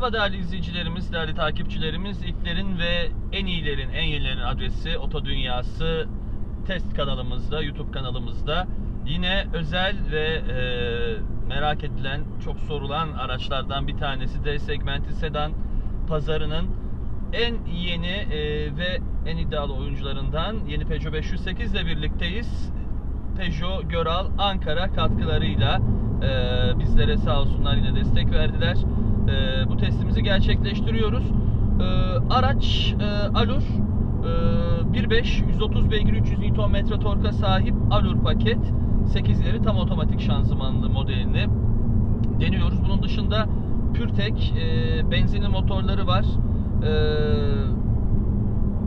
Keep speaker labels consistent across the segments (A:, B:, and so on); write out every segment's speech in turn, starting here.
A: Merhaba değerli izleyicilerimiz, değerli takipçilerimiz. İlklerin ve en iyilerin, en yenilerin adresi Oto Dünyası test kanalımızda, YouTube kanalımızda. Yine özel ve e, merak edilen, çok sorulan araçlardan bir tanesi D segmenti sedan pazarının en yeni e, ve en iddialı oyuncularından yeni Peugeot 508 ile birlikteyiz. Peugeot Göral Ankara katkılarıyla e, bizlere sağ olsunlar yine destek verdiler. E, bu testimizi gerçekleştiriyoruz. E, araç e, Alur e, 1.5 130 beygir 300 Nm torka sahip Alur paket 8 ileri tam otomatik şanzımanlı modelini deniyoruz. Bunun dışında Pürtek e, benzinli motorları var. E,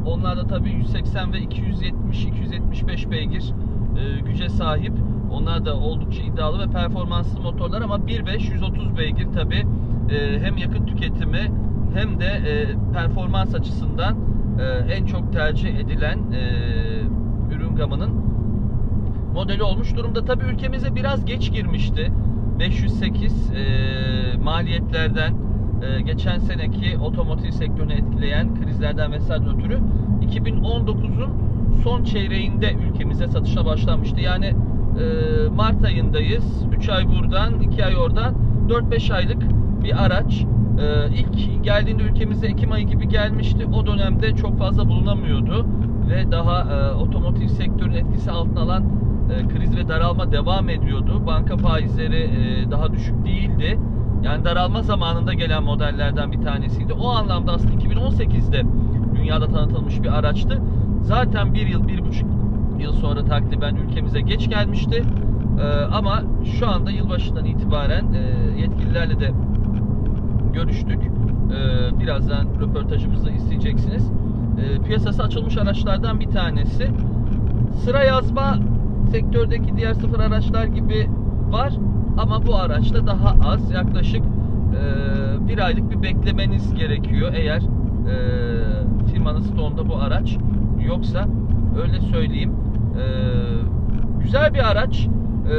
A: onlar da tabii 180 ve 270-275 beygir e, güce sahip. Onlar da oldukça iddialı ve performanslı motorlar ama 1.5 130 beygir tabii e, hem yakıt tüketimi hem de e, performans açısından e, en çok tercih edilen ürün gamının modeli olmuş durumda. Tabii ülkemize biraz geç girmişti. 508 e, maliyetlerden geçen seneki otomotiv sektörünü etkileyen krizlerden vesaire ötürü 2019'un son çeyreğinde ülkemize satışa başlanmıştı. Yani Mart ayındayız. 3 ay buradan, 2 ay oradan 4-5 aylık bir araç. E, ilk geldiğinde ülkemize Ekim ayı gibi gelmişti. O dönemde çok fazla bulunamıyordu ve daha e, otomotiv sektörünün etkisi altına alan e, kriz ve daralma devam ediyordu. Banka faizleri e, daha düşük değildi. Yani daralma zamanında gelen modellerden bir tanesiydi. O anlamda aslında 2018'de dünyada tanıtılmış bir araçtı. Zaten bir yıl, bir buçuk yıl sonra takriben ülkemize geç gelmişti. E, ama şu anda yılbaşından itibaren e, yetkililerle de görüştük. E, birazdan röportajımızda isteyeceksiniz. E, piyasası açılmış araçlardan bir tanesi. Sıra yazma sektördeki diğer sıfır araçlar gibi var ama bu araçta daha az yaklaşık e, bir aylık bir beklemeniz gerekiyor eğer e, firmanın stoğunda bu araç yoksa öyle söyleyeyim e, güzel bir araç e,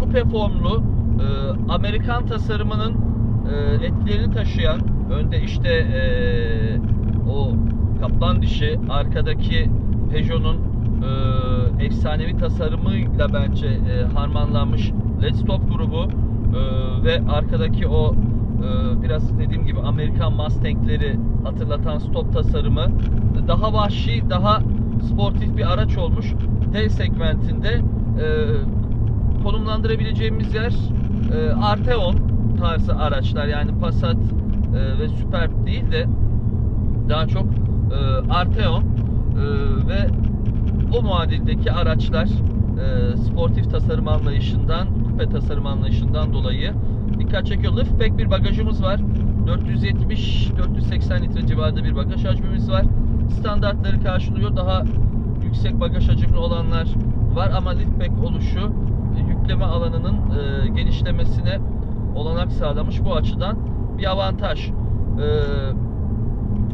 A: kupe formlu e, Amerikan tasarımının e, etkilerini taşıyan önde işte e, o kaplan dişi arkadaki Peugeot'un e, efsanevi tasarımıyla bence e, harmanlanmış LED Stop grubu ve arkadaki o biraz dediğim gibi Amerikan Mustang'leri hatırlatan stop tasarımı daha vahşi, daha sportif bir araç olmuş. D segmentinde e, konumlandırabileceğimiz yer e, Arteon tarzı araçlar yani Passat e, ve Superb değil de daha çok e, Arteon e, ve o muadildeki araçlar e, sportif tasarım anlayışından, kupe tasarım anlayışından dolayı dikkat çekiyor. Liftback bir bagajımız var. 470-480 litre civarında bir bagaj hacmimiz var. Standartları karşılıyor. Daha yüksek bagaj hacimli olanlar var ama liftback oluşu e, yükleme alanının e, genişlemesine olanak sağlamış bu açıdan bir avantaj. E,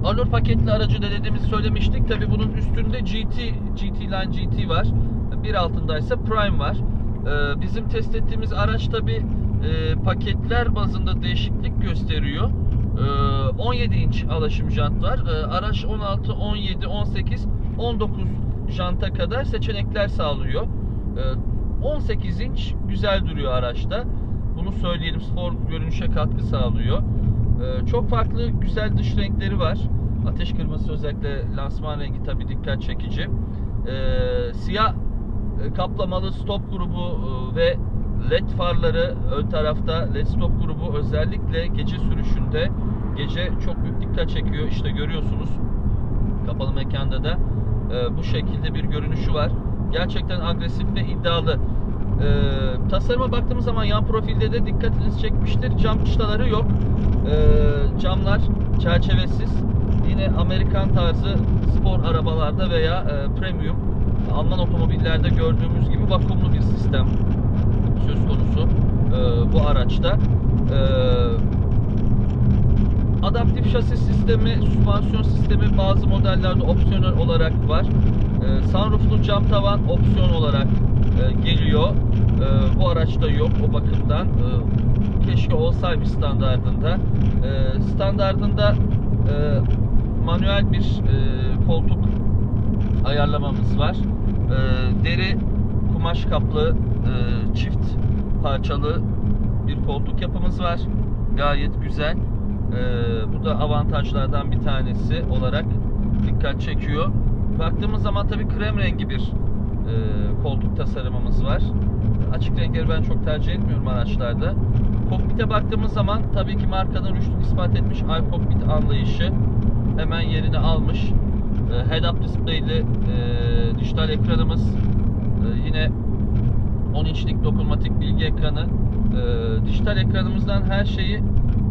A: Alur paketli aracı dediğimizi söylemiştik. Tabi bunun üstünde GT, GT Line GT var. Bir altındaysa Prime var. Ee, bizim test ettiğimiz araç tabi e, paketler bazında değişiklik gösteriyor. Ee, 17 inç alaşım jantlar. Ee, araç 16, 17, 18, 19 janta kadar seçenekler sağlıyor. Ee, 18 inç güzel duruyor araçta. Bunu söyleyelim spor görünüşe katkı sağlıyor. Ee, çok farklı güzel dış renkleri var. Ateş kırmızısı özellikle lansman rengi tabi dikkat çekici. Ee, siyah e, kaplamalı stop grubu e, ve led farları ön tarafta led stop grubu özellikle gece sürüşünde gece çok büyük dikkat çekiyor. İşte görüyorsunuz kapalı mekanda da e, bu şekilde bir görünüşü var. Gerçekten agresif ve iddialı. Ee, tasarıma baktığımız zaman yan profilde de dikkatinizi çekmiştir. Cam çıtaları yok. Ee, camlar çerçevesiz. Yine Amerikan tarzı spor arabalarda veya e, premium Alman otomobillerde gördüğümüz gibi vakumlu bir sistem söz konusu e, bu araçta. E, adaptif şasi sistemi, süspansiyon sistemi bazı modellerde opsiyonel olarak var. E, sunrooflu cam tavan opsiyon olarak e, geliyor. Ee, bu araçta yok o bakımdan. Ee, keşke olsaymış standardında. Ee, standardında e, manuel bir e, koltuk ayarlamamız var. Ee, deri kumaş kaplı e, çift parçalı bir koltuk yapımız var. Gayet güzel. Ee, bu da avantajlardan bir tanesi olarak dikkat çekiyor. Baktığımız zaman tabii krem rengi bir e, koltuk tasarımımız var. Açık renkleri ben çok tercih etmiyorum araçlarda. Kokpite baktığımız zaman tabii ki markadan rüştünü ispat etmiş iCockpit anlayışı hemen yerini almış. E, Head-up display'li e, dijital ekranımız. E, yine 10 inçlik dokunmatik bilgi ekranı. E, dijital ekranımızdan her şeyi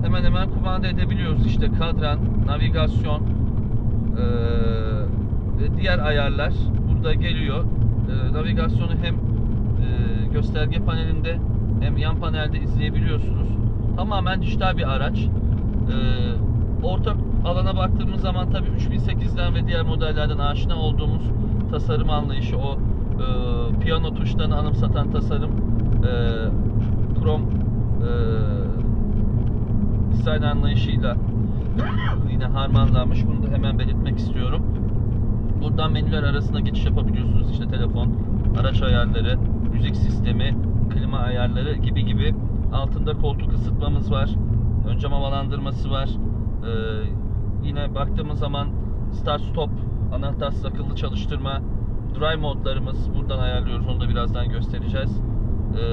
A: hemen hemen kumanda edebiliyoruz. İşte kadran, navigasyon, e, diğer ayarlar burada geliyor. E, navigasyonu hem gösterge panelinde hem yan panelde izleyebiliyorsunuz. Tamamen dijital bir araç. E, orta alana baktığımız zaman tabii 3008'den ve diğer modellerden aşina olduğumuz tasarım anlayışı o e, piyano tuşlarını anımsatan tasarım e, krom e, dizayn anlayışıyla yine harmanlanmış. Bunu da hemen belirtmek istiyorum. Buradan menüler arasında geçiş yapabiliyorsunuz. İşte telefon, araç ayarları, müzik sistemi, klima ayarları gibi gibi. Altında koltuk ısıtmamız var. Ön cam havalandırması var. Ee, yine baktığımız zaman start stop, anahtarsız akıllı çalıştırma, drive modlarımız buradan ayarlıyoruz. Onu da birazdan göstereceğiz. Ee,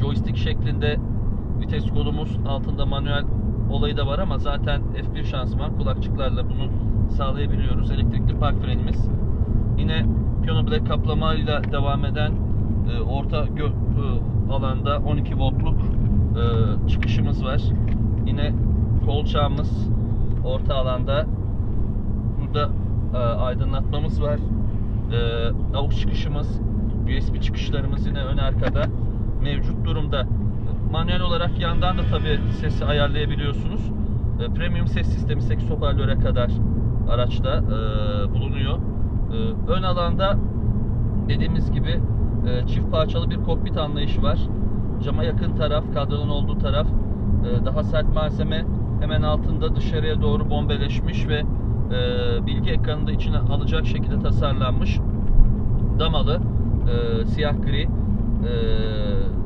A: joystick şeklinde vites kolumuz altında manuel olayı da var ama zaten F1 şanzıman kulakçıklarla bunu sağlayabiliyoruz. Elektrikli park frenimiz. Yine black kaplamayla devam eden e, orta gö- e, alanda 12 voltluk e, çıkışımız var. Yine kolçağımız orta alanda. Burada e, aydınlatmamız var. E, AUX çıkışımız, USB çıkışlarımız yine ön arkada mevcut durumda. Manuel olarak yandan da tabi sesi ayarlayabiliyorsunuz. E, premium ses sistemi 8 hoparlöre kadar araçta e, bulunuyor. E, ön alanda dediğimiz gibi e, çift parçalı bir kokpit anlayışı var. Cama yakın taraf, kadranın olduğu taraf e, daha sert malzeme hemen altında dışarıya doğru bombeleşmiş ve e, bilgi ekranını da içine alacak şekilde tasarlanmış. Damalı, siyah gri,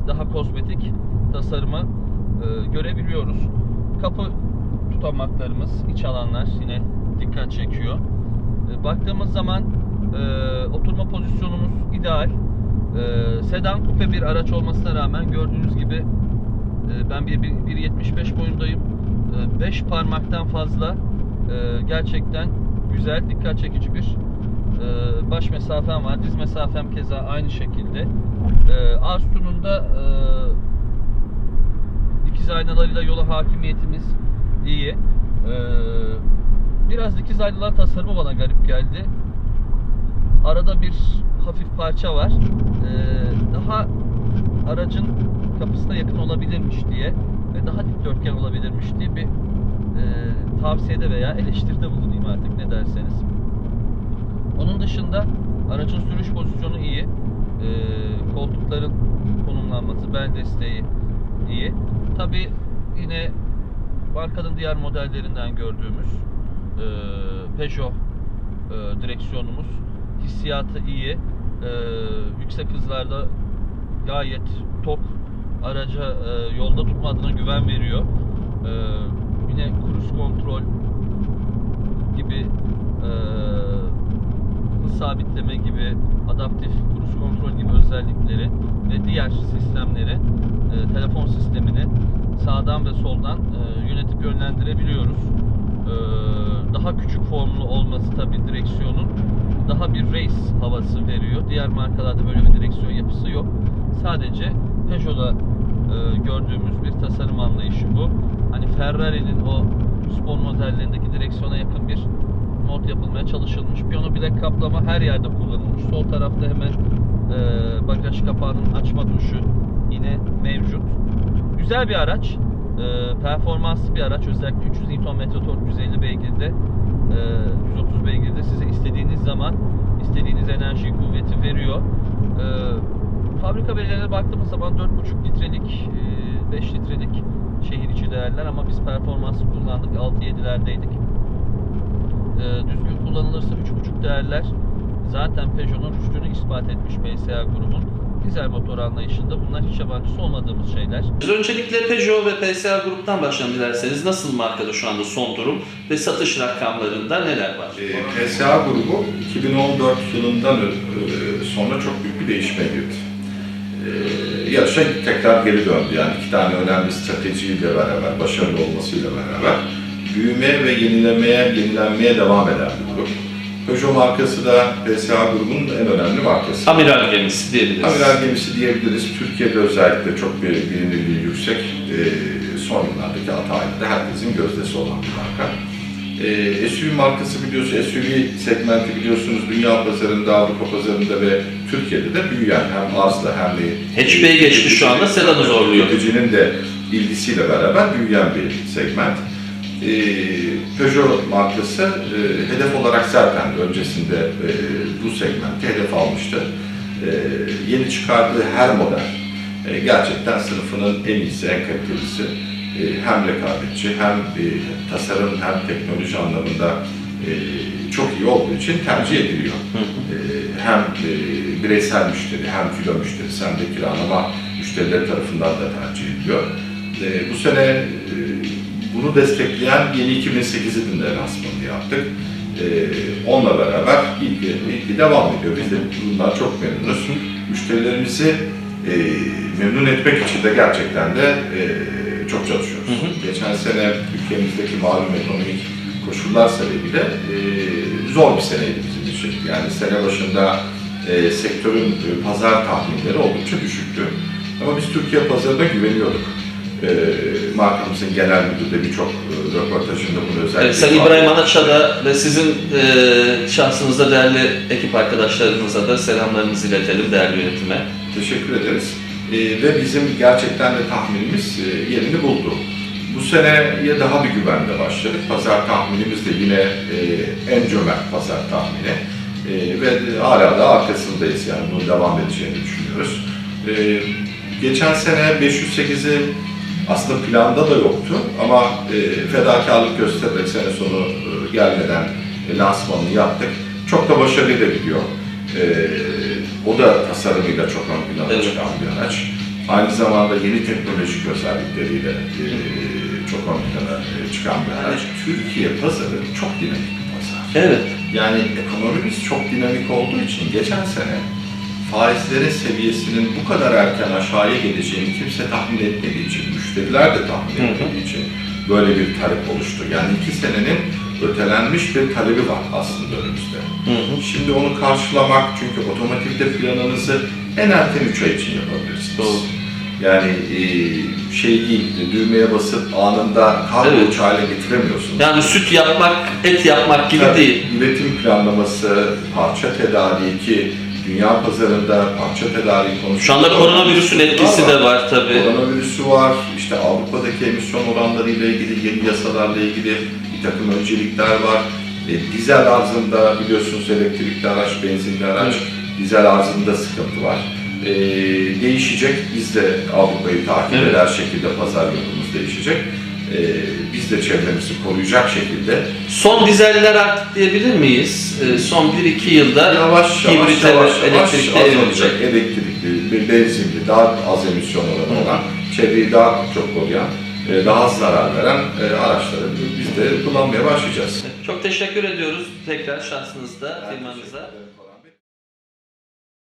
A: daha kozmetik tasarımı görebiliyoruz. Kapı tutamaklarımız, iç alanlar yine dikkat çekiyor. E, baktığımız zaman e, oturma pozisyonumuz ideal. E, sedan kupe bir araç olmasına rağmen gördüğünüz gibi e, ben 1.75 boyundayım. 5 e, parmaktan fazla e, gerçekten güzel, dikkat çekici bir e, baş mesafem var. Diz mesafem keza aynı şekilde. E, arz tununda e, dikiz aynalarıyla yola hakimiyetimiz iyi. E, biraz dikiz aynalar tasarımı bana garip geldi. Arada bir hafif parça var. E, daha aracın kapısına yakın olabilirmiş diye ve daha dikdörtgen olabilirmiş diye bir e, tavsiyede veya eleştiride bulunayım artık ne derseniz. Onun dışında aracın sürüş pozisyonu iyi. E, koltukların konumlanması, bel desteği iyi. Tabi yine markanın diğer modellerinden gördüğümüz e, Peugeot e, direksiyonumuz hissiyatı iyi. E, yüksek hızlarda gayet tok araca e, yolda tutmadığına güven veriyor. E, yine cruise kontrol gibi e, sabitleme gibi adaptif cruise kontrol gibi özellikleri ve diğer sistemleri e, telefon sistemini sağdan ve soldan e, yönetip yönlendirebiliyoruz. E, daha küçük formlu olması tabi direksiyonun daha bir race havası veriyor. Diğer markalarda böyle bir direksiyon yapısı yok. Sadece Peugeot'da e, gördüğümüz bir tasarım anlayışı bu. Hani Ferrari'nin o spor modellerindeki direksiyona yakın bir mod yapılmaya çalışılmış. Piyano bilek kaplama her yerde kullanılmış. Sol tarafta hemen e, bagaj kapağının açma tuşu yine mevcut. Güzel bir araç. E, performanslı bir araç. Özellikle 300 Nm tork 150 beygirde e, 130 beygirde size istediğiniz zaman istediğiniz enerjiyi kuvveti veriyor. E, fabrika verilerine baktığımız zaman 4,5 litrelik, e, 5 litrelik şehir içi değerler ama biz performansı kullandık 6-7'lerdeydik. E, düzgün kullanılırsa 3,5 değerler zaten Peugeot'un rüştünü ispat etmiş PSA grubun dizel motor anlayışında bunlar hiç yabancısı olmadığımız şeyler.
B: Biz öncelikle Peugeot ve PSA gruptan başlayalım dilerseniz. Nasıl markada şu anda son durum ve satış rakamlarında neler var?
C: Ee, PSA grubu 2014 yılından e, sonra çok büyük bir değişime girdi. Ee, yarışa tekrar geri döndü. Yani iki tane önemli stratejiyle beraber, başarılı olmasıyla beraber büyüme ve yenilemeye, yenilenmeye devam eden bir grup. Peugeot markası da PSA grubunun en önemli markası.
B: Amiral gemisi diyebiliriz.
C: Amiral gemisi diyebiliriz. Türkiye'de özellikle çok bir bilinirliği yüksek. Ee, son yıllardaki Atay'da da herkesin gözdesi olan bir marka. Ee, SUV markası biliyorsunuz, SUV segmenti biliyorsunuz dünya pazarında, Avrupa pazarında ve Türkiye'de de büyüyen hem arzla hem de...
B: Hatchback'e geçti şu anda, sedanı zorluyor.
C: Tüketicinin de ilgisiyle beraber büyüyen bir segment. Ee, Peugeot markası e, hedef olarak zaten öncesinde e, bu segmenti hedef almıştı. E, yeni çıkardığı her model e, gerçekten sınıfının en iyisi, en kalitelisi. E, hem rekabetçi hem e, tasarım hem teknoloji anlamında e, çok iyi olduğu için tercih ediliyor. E, hem e, bireysel müşteri hem filo müşterisi hem de kiralama müşterileri tarafından da tercih ediliyor. E, bu sene e, bunu destekleyen yeni 2008'in de lansmanını yaptık. E, onunla beraber ilgi, ilgi devam ediyor. Biz de bundan çok memnunuz. Müşterilerimizi e, memnun etmek için de gerçekten de e, çok çalışıyoruz.
B: Hı hı.
C: Geçen sene ülkemizdeki malum ekonomik koşullar sebebiyle e, zor bir seneydi bizim için. Yani sene başında e, sektörün e, pazar tahminleri oldukça düşüktü. Ama biz Türkiye pazarına güveniyorduk. E, markamızın genel müdürü de birçok e, röportajında bunu özellikle
B: Evet, Sayın İbrahim. Anaç'a ve sizin e, şahsınızda değerli ekip arkadaşlarınıza da selamlarımızı iletelim değerli yönetime.
C: Teşekkür ederiz. Ee, ve bizim gerçekten de tahminimiz e, yerini buldu. Bu seneye daha bir güvenle başladık. Pazar tahminimiz de yine e, en cömert pazar tahmini. E, ve hala da arkasındayız yani bunun devam edeceğini düşünüyoruz. E, geçen sene 508'i aslında planda da yoktu ama e, fedakarlık göstererek sene sonu e, gelmeden e, lansmanını yaptık. Çok da başarılı da gidiyor. E, o da tasarımıyla çok ön plana
B: Evet.
C: çıkan bir araç. Aynı zamanda yeni teknolojik özellikleriyle e, çok ön plana e, çıkan bir araç. Türkiye pazarı çok dinamik bir pazar.
B: Evet.
C: Yani ekonomimiz çok dinamik olduğu için geçen sene faizlerin seviyesinin bu kadar erken aşağıya geleceğini kimse tahmin etmediği için, müşteriler de tahmin etmediği için böyle bir talep oluştu. Yani iki senenin ötelenmiş bir talebi var aslında önümüzde.
B: Hı hı.
C: Şimdi onu karşılamak çünkü otomotivde planınızı en erken 3 ay için yapabilirsiniz.
B: Doğru.
C: Yani e, şey değil, düğmeye basıp anında kargo
B: Evet.
C: uçağıyla getiremiyorsunuz.
B: Yani süt yapmak, et yapmak gibi
C: Tabii,
B: değil.
C: Üretim planlaması, parça tedariği ki dünya pazarında parça tedariği konusunda...
B: Şu anda koronavirüsün etkisi de var tabii.
C: Koronavirüsü var, işte Avrupa'daki emisyon oranlarıyla ilgili yeni yasalarla ilgili bir takım öncelikler var. E, dizel arzında biliyorsunuz elektrikli araç, benzinli araç, dizel arzında sıkıntı var. E, değişecek, biz de Avrupa'yı takip
B: Evet.
C: eder şekilde pazar yapımız değişecek. E, biz de çevremizi koruyacak şekilde
B: Son dizeller artık diyebilir miyiz? E, son 1-2 yılda
C: yavaş yavaş yavaş
B: evet,
C: yavaş
B: elektrikli
C: azalacak. Elektrikli, bir benzinli, daha az emisyon oranı olan, çevreyi daha çok koruyan, e, daha az zarar veren e, araçları biz de kullanmaya başlayacağız.
B: Çok teşekkür ediyoruz tekrar şahsınızda,
C: Ben
B: firmanıza.